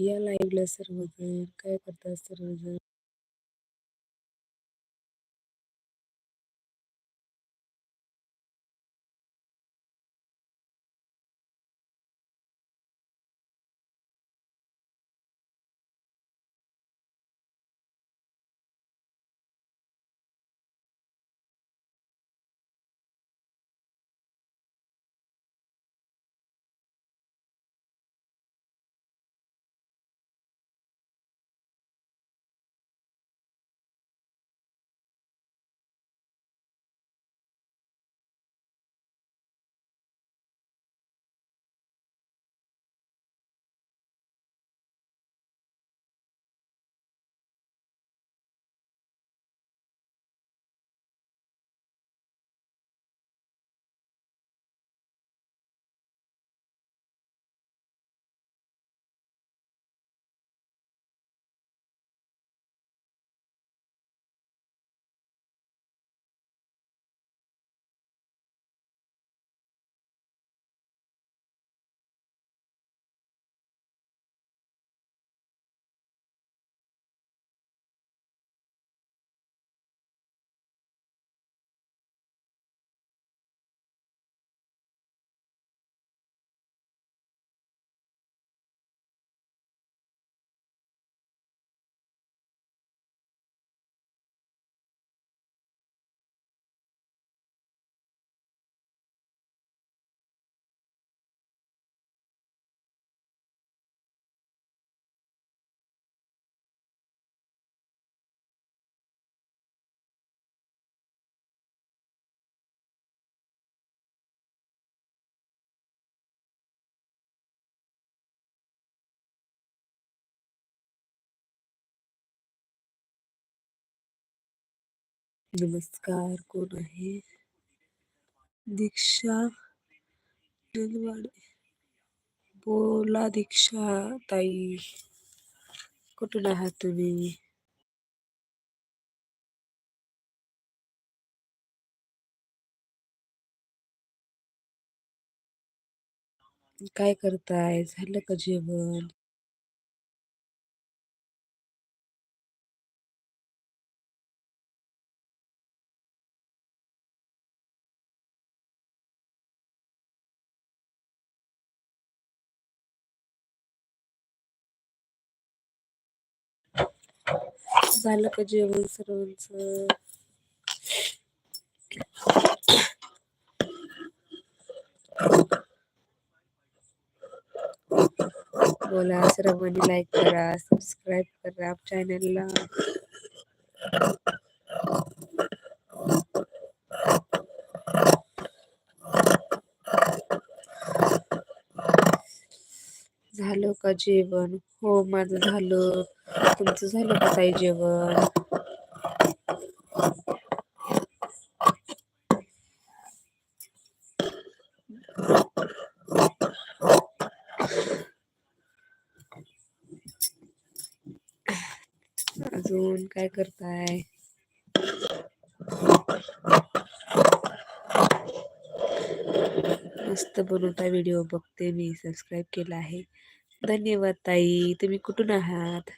या लाईव्हला सर्वजण काय करतात? सर्वजण नमस्कार कोण आहे दीक्षा नलवाडे, बोला दीक्षा ताई कुठून आहात तुम्ही काय करताय? झालं का जेवण? झालं का जेवण सर्वांचं? बोला सर्वांनी लाईक करा सबस्क्राईब करा चॅनलला झालं का जेवण? हो माझं झालं. तुमचं झालं का ताई जेवण? अजून काय करताय? मस्त बनवता व्हिडिओ बघते मी. सबस्क्राईब केला आहे. धन्यवाद ताई तुम्ही कुठून आहात?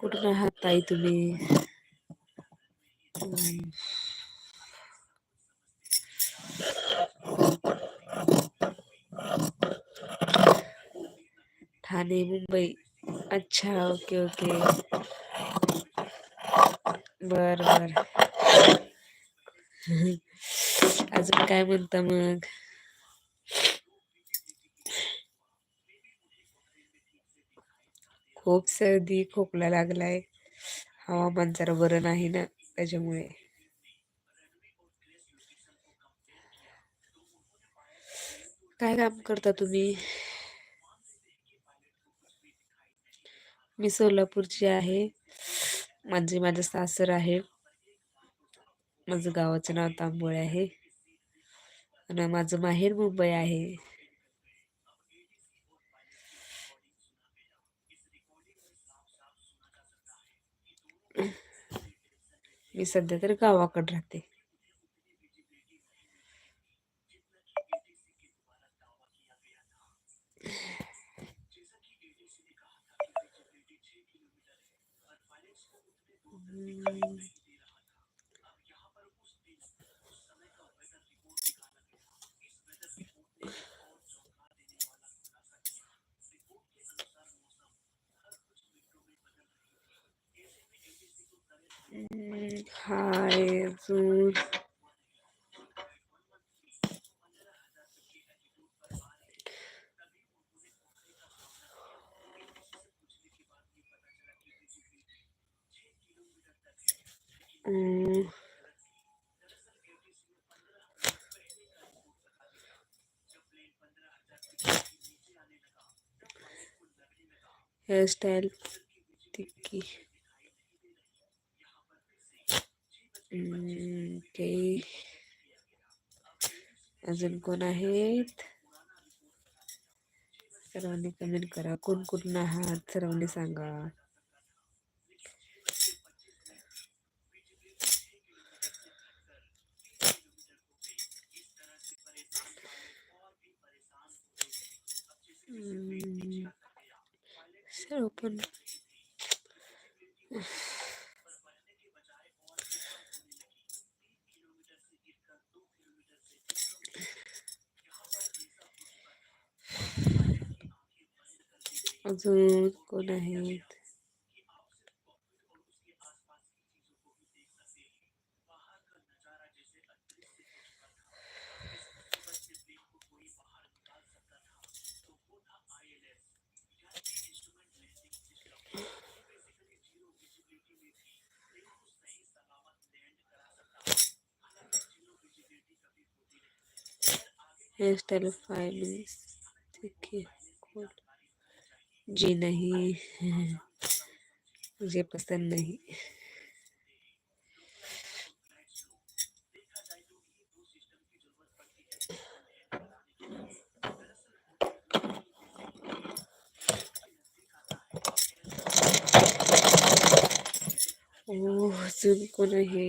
कुठून आहात ताई तुम्ही? ठाणे मुंबई. अच्छा ओके ओके. बर बर. अजून काय म्हणता मग? खूप सर्दी खोकला लागलाय. हवामान जरा बरं नाही ना त्याच्यामुळे. काय काम करता तुम्ही? मी सोलापूरची आहे. माझे माझं सासर आहे. माझं गावाचं नाव तांबोळे आहे. आणि माझं माहेर मुंबई आहे. मी सध्या तर गावाकडे राहते. अजून अं, हेअरस्टाईल टिक्की Mm, ओके अजून कोण आहेत? सर्वांनी कमेंट करा. कोण कुठून आहात? सर्वांनी सांगा. हम्म, सर्व पण अजून कोण आहेत हेयर स्टाइल फाइव मिनट्स देखिए कौन जी नहीं। मुझे पसंद नहीं। ओह अजून कोण आहे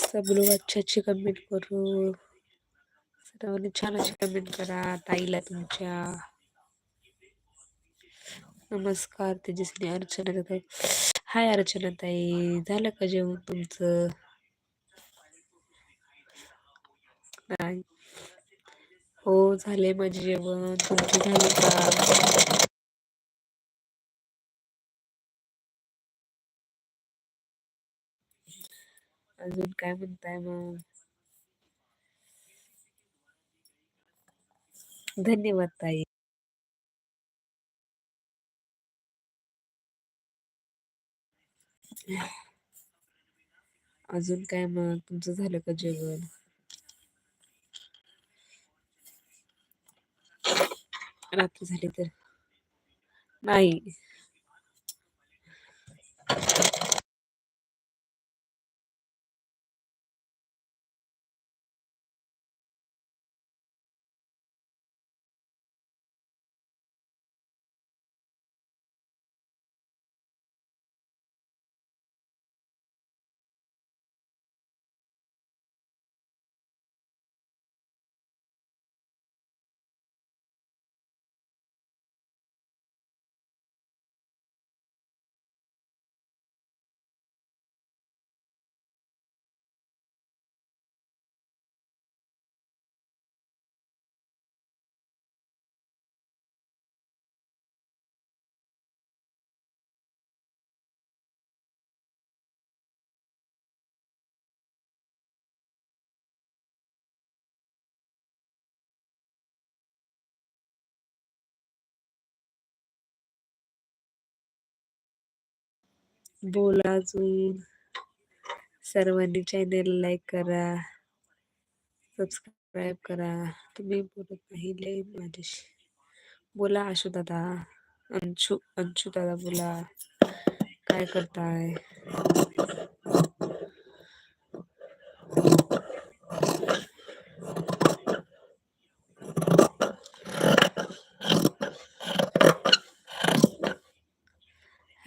सब लोग अच्छे अच्छे कमेंट करो सर्वांनी छान अशी कमेंट करा ताईला तुमच्या. नमस्कार तेजस्वी अर्चना ताई हाय अर्चना ताई झालं का जेवण तुमचं? नाही. हो झाले माझे जेवण. तुमचे झाले का? अजून काय म्हणताय मग? धन्यवाद ताई. अजून काय मग? तुमचं झालं का जेवण? रात्री झाली तर. नाही. बोला अजून. सर्वांनी चॅनेल लाईक करा सबस्क्राईब करा. तुम्ही बोलत नाही लय माझ्याशी. बोला आशू दादा अंशू अंशू दादा बोला. काय करताय?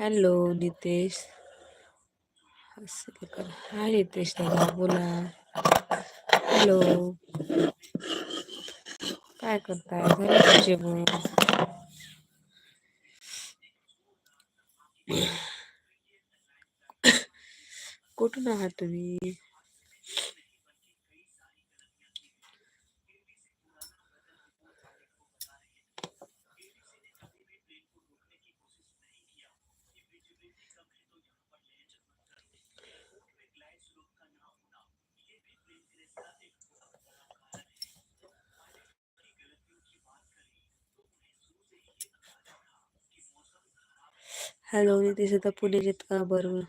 हॅलो नितेश हाय नितेश दादा बोला हॅलो काय करताय झालं जेवण कुठून आहात तुम्ही हॅलो नितेश दादा पुणे येत का बरं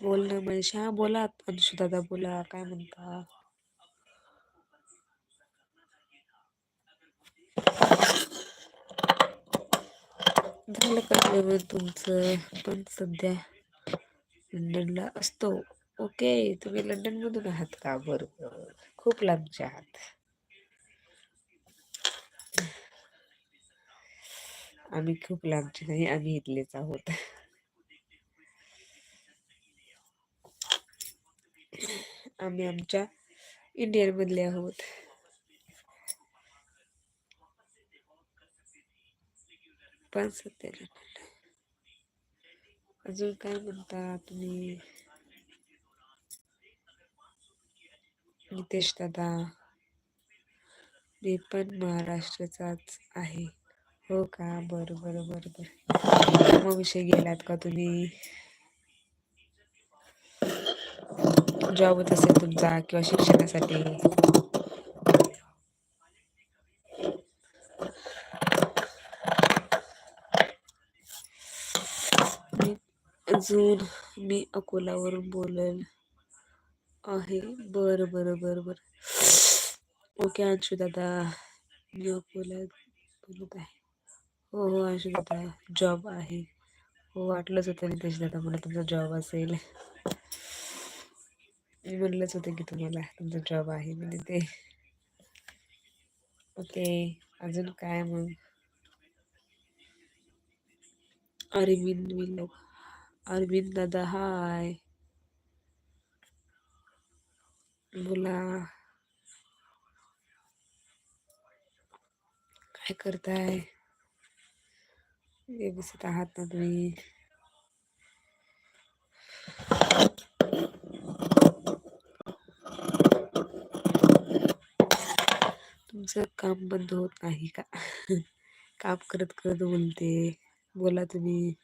बोल ना महेश हा बोला अंशू दादा बोला काय म्हणता? झालं का जेवण तुमचं? पण सध्या लंडनला असतो. ओके तुम्ही लंडन मधून आहात का? बरोबर. खूप लांबचे आहात. आम्ही खूप लांबचे नाही आम्ही इथलेच आहोत. आम्ही आमच्या इंडियनमधले आहोत. पण सध्या अजून काय म्हणता तुम्ही? नितेश दादा मी पण महाराष्ट्राचाच आहे. हो का? बरं बरं बरं बरं. मग विषय गेलात का तुम्ही? जॉबच असेल तुमचा किंवा शिक्षणासाठी? अजून मी अकोलावरून बोलेल आहे. बरं बरं बरं बरं. ओके अंशू दादा. मी अकोला बोलत आहे. हो हो अंशू दादा. जॉब आहे. हो वाटलंच होतं नितेश दादा मला तुमचा जॉब असेल. मी म्हणलंच होतं की तुम्हाला तुमचा जॉब आहे म्हणजे ते ओके अजून काय मग? अरविंद विलो अरविंद दादा हाय बोला. काय करताय? व्यवस्थित आहात ना तुम्ही? तुमचं काम बंद होत नाही का? काम करत करत बोलते. बोला तुम्ही.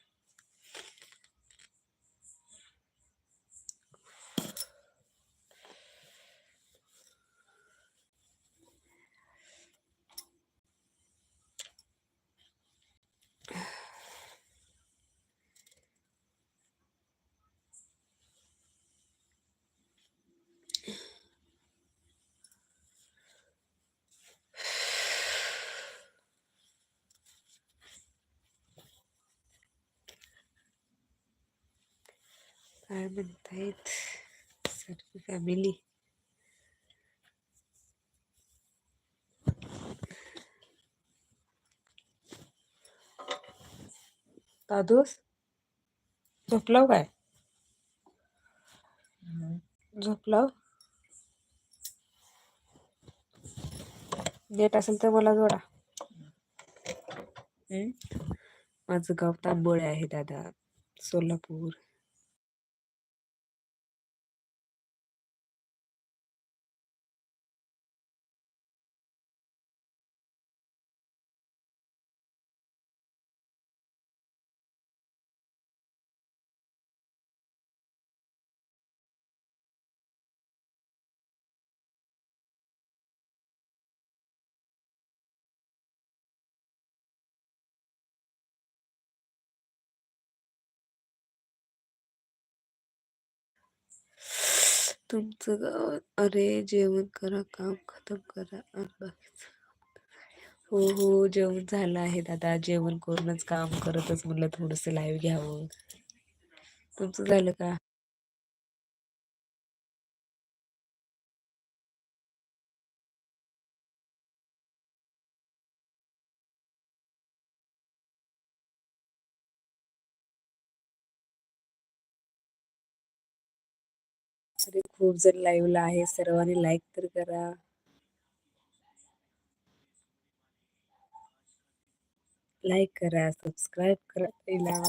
म्हणतायत सर्व फॅमिली दादूस झोपलाव काय झोपलाव नेट असेल तर मला जोडा? माझं गाव तांबोळे आहे दादा सोलापूर तुमचं अरे जेवण करा काम खतम करा हो हो जेवण झालं आहे दादा. जेवण करूनच काम करतच म्हणलं थोडस लाईव घ्यावं. तुमचं झालं का? खूप जण लाईव्हला आहे सर्वांनी लाईक तर करा. लाईक करा सबस्क्राईब करा पहिला.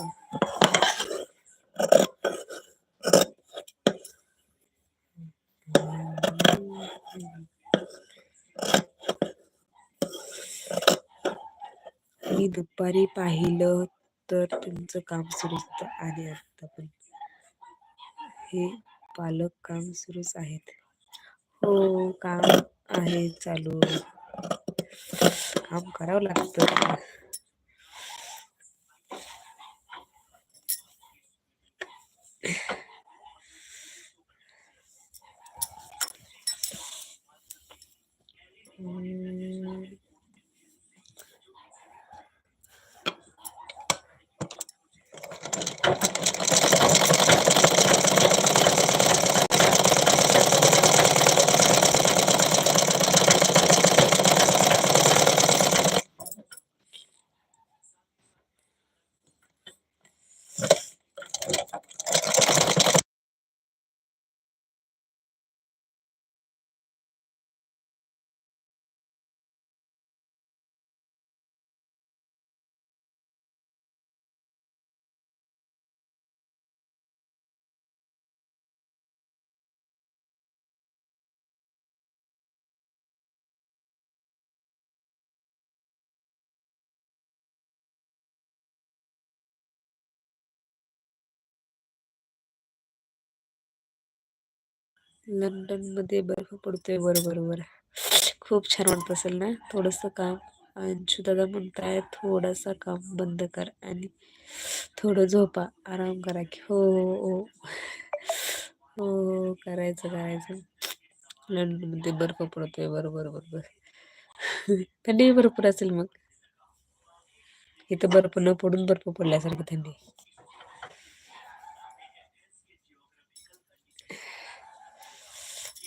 मी दुपारी पाहिलं तर तुमचं काम सुरू होतं आणि आता पण. हे पालक काम सुरूच आहेत. हो काम आहे चालू. काम करावं लागतं. लंडनमध्ये बर्फ पडतोय. वर बरोबर खूप छान वाटत असेल ना? थोडस काम. अंशू दादा म्हणताय थोडासा काम बंद कर आणि थोडं झोपा. आराम करा की हो हो हो. हो करायचं करायचं. लंडनमध्ये बर्फ पडतोय. बरोबर बरोबर थंडी भरपूर असेल मग? इथं बर्फ न पडून बर्फ पडल्यासारखी थंडी.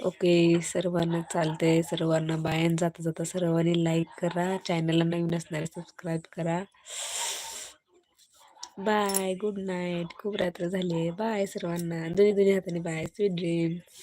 ओके सर्वांना चालते सर्वांना बायन जाता जाता सर्वांनी लाईक करा. चॅनलला नवीन असणारे सबस्क्राईब करा. बाय गुड नाईट खूप रात्र झाली बाय सर्वांना. दोन्ही दोन्ही हाताने बाय स्वीट ड्रीम्स